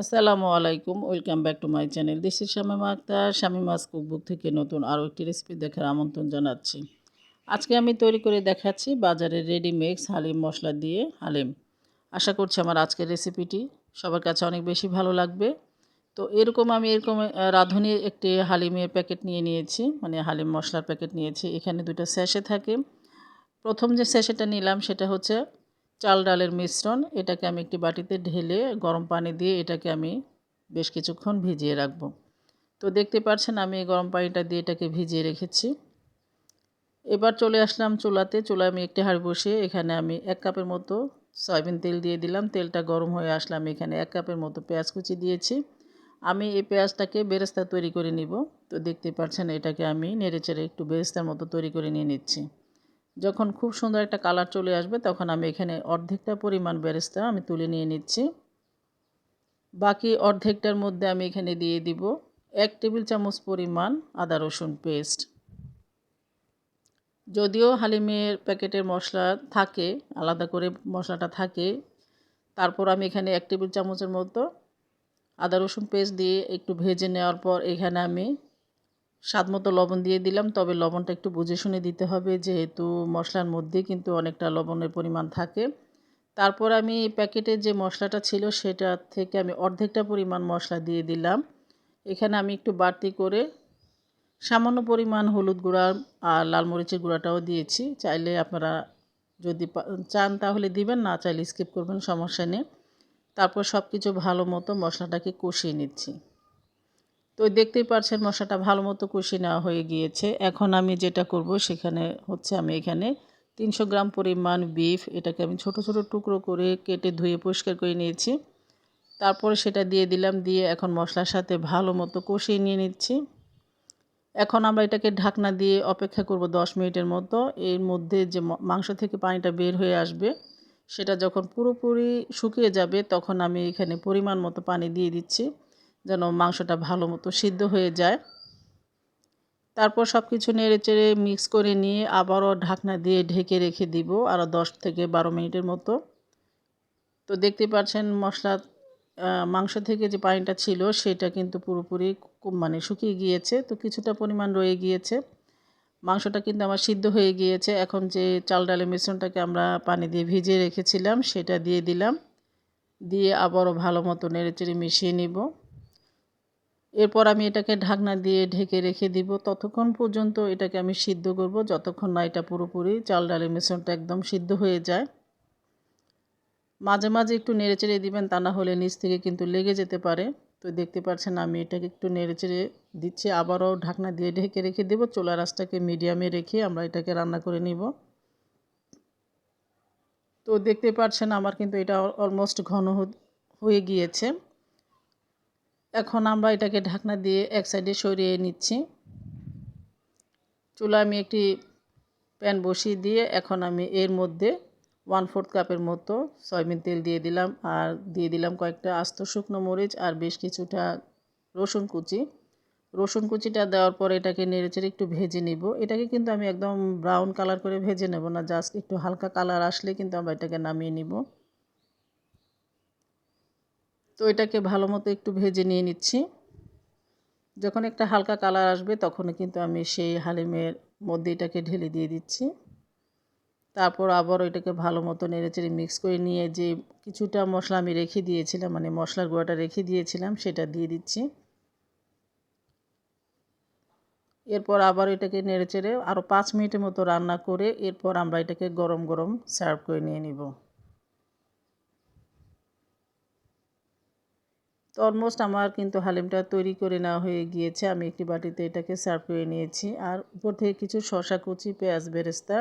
আসসালামু আলাইকুম, welcome back to my channel. This is Shamima Akter Shamima's cookbook থেকে নতুন আরও একটি রেসিপি দেখার আমন্ত্রণ জানাচ্ছি। আজকে আমি তৈরি করে দেখাচ্ছি বাজারে রেডি মিক্স হালিম মশলা দিয়ে হালিম। আশা করছি আমার আজকের রেসিপিটি সবার কাছে অনেক বেশি ভালো লাগবে। তো এরকম আমি এরকম রাঁধুনি একটি হালিমের প্যাকেট নিয়ে নিয়েছি মানে হালিম মশলার প্যাকেট নিয়েছি। এখানে দুটো স্যাশে থাকে। প্রথম যে স্যাশেটা নিলাম সেটা হচ্ছে চাল ডালের মিশ্রণ, এটাকে আমি একটি বাটিতে ঢেলে গরম পানি দিয়ে এটাকে আমি বেশ কিছুক্ষণ ভিজিয়ে রাখব। তো দেখতে পাচ্ছেন আমি এই গরম পানিটা দিয়ে এটাকে ভিজিয়ে রেখেছি। এবার চলে আসলাম চুলাতে। চুলায় আমি একটি হাঁড়ি বসিয়ে এখানে আমি এক কাপের মতো সয়াবিন তেল দিয়ে দিলাম। তেলটা গরম হয়ে আসলাম এখানে এক কাপের মতো পেঁয়াজ কুচি দিয়েছি। আমি এই পেঁয়াজটাকে বেরেস্তা তৈরি করে নিব। তো দেখতে পাচ্ছেন এটাকে আমি নেড়েচেড়ে একটু বেরেস্তার মতো তৈরি করে নিয়ে নিচ্ছি। যখন খুব সুন্দর একটা কালার চলে আসবে, তখন আমি এখানে অর্ধেকটা পরিমাণ বেরেস্তা আমি তুলে নিয়ে নিচ্ছি। বাকি অর্ধেকটার মধ্যে আমি এখানে দিয়ে দিব এক টেবিল চামচ পরিমাণ আদা রসুন পেস্ট। যদিও হালিমের প্যাকেটের মশলা থাকে, আলাদা করে মশলাটা থাকে, তারপর আমি এখানে এক টেবিল চামচের মতো আদা রসুন পেস্ট দিয়ে একটু ভেজে নেওয়ার পর এখানে আমি স্বাদ মতো লবণ দিয়ে দিলাম। তবে লবণটা একটু বুঝে শুনে দিতে হবে, যেহেতু মশলার মধ্যে কিন্তু অনেকটা লবণের পরিমাণ থাকে। তারপর আমি প্যাকেটে যে মশলাটা ছিল, সেটা থেকে আমি অর্ধেকটা পরিমাণ মশলা দিয়ে দিলাম। এখানে আমি একটু বাড়তি করে সামান্য পরিমাণ হলুদ গুঁড়া আর লাল মরিচের গুঁড়াটাও দিয়েছি। চাইলে আপনারা যদি চান তাহলে দিবেন, না চাইলে স্কিপ করবেন, সমস্যা নেই। তারপর সব কিছু ভালো মতো মশলাটাকে কষিয়ে নিচ্ছি। তো দেখতেই পারছেন মশলাটা ভালো মতো কষিয়ে নেওয়া হয়ে গিয়েছে। এখন আমি যেটা করব সেখানে হচ্ছে আমি এখানে তিনশো গ্রাম পরিমাণ বিফ এটাকে আমি ছোট ছোট টুকরো করে কেটে ধুয়ে পরিষ্কার করে নিয়েছি। তারপরে সেটা দিয়ে দিলাম, দিয়ে এখন মশলার সাথে ভালো মতো কষিয়ে নিয়ে নিচ্ছি। এখন আমরা এটাকে ঢাকনা দিয়ে অপেক্ষা করব দশ মিনিটের মতো। এর মধ্যে যে মাংস থেকে পানিটা বের হয়ে আসবে, সেটা যখন পুরোপুরি শুকিয়ে যাবে, তখন আমি এখানে পরিমাণ মতো পানি দিয়ে দিচ্ছি। যেন মাংসটা ভালো মতো সিদ্ধ হয়ে যায়। তারপর সব কিছু নেড়ে চেড়ে মিক্স করে নিয়ে আবারও ঢাকনা দিয়ে ঢেকে রেখে দিব আরও দশ থেকে বারো মিনিটের মতো। তো দেখতে পাচ্ছেন মশলা মাংস থেকে যে পানিটা ছিল সেটা কিন্তু পুরোপুরি মানে শুকিয়ে গিয়েছে। তো কিছুটা পরিমাণ রয়ে গিয়েছে। মাংসটা কিন্তু আমার সিদ্ধ হয়ে গিয়েছে। এখন যে চাল, ডালের মিশ্রণটাকে আমরা পানি দিয়ে ভিজিয়ে রেখেছিলাম, সেটা দিয়ে দিলাম। দিয়ে আবারও ভালো মতো নেড়েচেড়ে মিশিয়ে নিব। এরপর আমি এটাকে ঢাকনা দিয়ে ঢেকে রেখে দিব। ততক্ষণ পর্যন্ত এটাকে আমি সিদ্ধ করব। যতক্ষণ না এটা পুরোপুরি চাল ডালের মিশ্রণটা একদম সিদ্ধ হয়ে যায়। মাঝে মাঝে একটু নেড়েচেড়ে দিবেন, তা না হলে নিচ থেকে কিন্তু লেগে যেতে পারে। তো দেখতে পাচ্ছেন আমি এটাকে একটু নেড়েচেড়ে দিচ্ছি। আবারও ঢাকনা দিয়ে ঢেকে রেখে দেবো। চোলা রাসটাকে মিডিয়ামে রেখে আমরা এটাকে রান্না করে নিব। তো দেখতে পাচ্ছেন আমার কিন্তু এটা অলমোস্ট ঘন হয়ে গিয়েছে। এখন আমরা এটাকে ঢাকনা দিয়ে এক সাইডে সরিয়ে নিচ্ছি। চুলা আমি একটি প্যান বসিয়ে দিয়ে এখন আমি এর মধ্যে ওয়ান ফোর্থ কাপের মতো সয়াবিন তেল দিয়ে দিলাম আর দিয়ে দিলাম কয়েকটা আস্ত শুকনো মরিচ আর বেশ কিছুটা রসুন কুচি। রসুন কুচিটা দেওয়ার পর এটাকে নেড়েচেড়ে একটু ভেজে নিব। এটাকে কিন্তু আমি একদম ব্রাউন কালার করে ভেজে নেব না, জাস্ট একটু হালকা কালার আসলে কিন্তু আমরা এটাকে নামিয়ে নিব। তো এটাকে ভালো মতো একটু ভেজে নিয়ে নিচ্ছি। যখন একটা হালকা কালার আসবে তখন কিন্তু আমি সেই হালিমের মধ্যে এটাকে ঢেলে দিয়ে দিচ্ছি। তারপর আবার ওইটাকে ভালো মতো নেড়েচেড়ে মিক্স করে নিয়ে যে কিছুটা মশলা আমি রেখে দিয়েছিলাম মানে মশলার গুঁড়াটা রেখে দিয়েছিলাম সেটা দিয়ে দিচ্ছি। এরপর আবার এটাকে নেড়েচেড়ে আরও পাঁচ মিনিটের মতো রান্না করে এরপর আমরা এটাকে গরম গরম সার্ভ করে নিয়ে নিব। তো অলমোস্ট আমার কিন্তু হালিমটা তৈরি করে নেওয়া হয়ে গিয়েছে। আমি একটি বাটিতে এটাকে সার্ভ করে নিয়েছি। আর উপর থেকে কিছু শশা কুচি, পেঁয়াজ বেরেস্তা,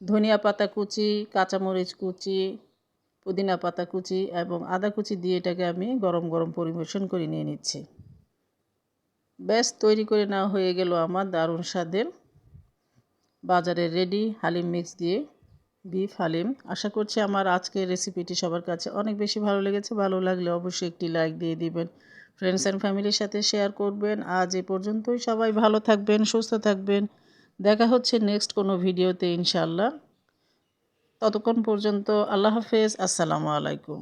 ধনিয়া পাতা কুচি, কাঁচামরিচ কুচি, পুদিনা পাতা কুচি এবং আদা কুচি দিয়ে এটাকে আমি গরম গরম পরিবেশন করে নিয়ে নিচ্ছি। ব্যাস, তৈরি করে নেওয়া হয়ে গেল আমার দারুণ স্বাদের বাজারে রেডি হালিম মিক্স দিয়ে। বিফ, হালিম। আশা করছি আমার আজকের রেসিপিটি সবার কাছে অনেক বেশি ভালো লেগেছে। ভালো লাগলে অবশ্যই একটি লাইক দিয়ে দিবেন। ফ্রেন্ডস অ্যান্ড ফ্যামিলির সাথে শেয়ার করবেন। আজ এ পর্যন্তই। সবাই ভালো থাকবেন, সুস্থ থাকবেন। দেখা হচ্ছে নেক্সট কোনো ভিডিওতে ইনশাল্লাহ ততক্ষণ পর্যন্ত আল্লাহ হাফেজ। আসসালামু আলাইকুম।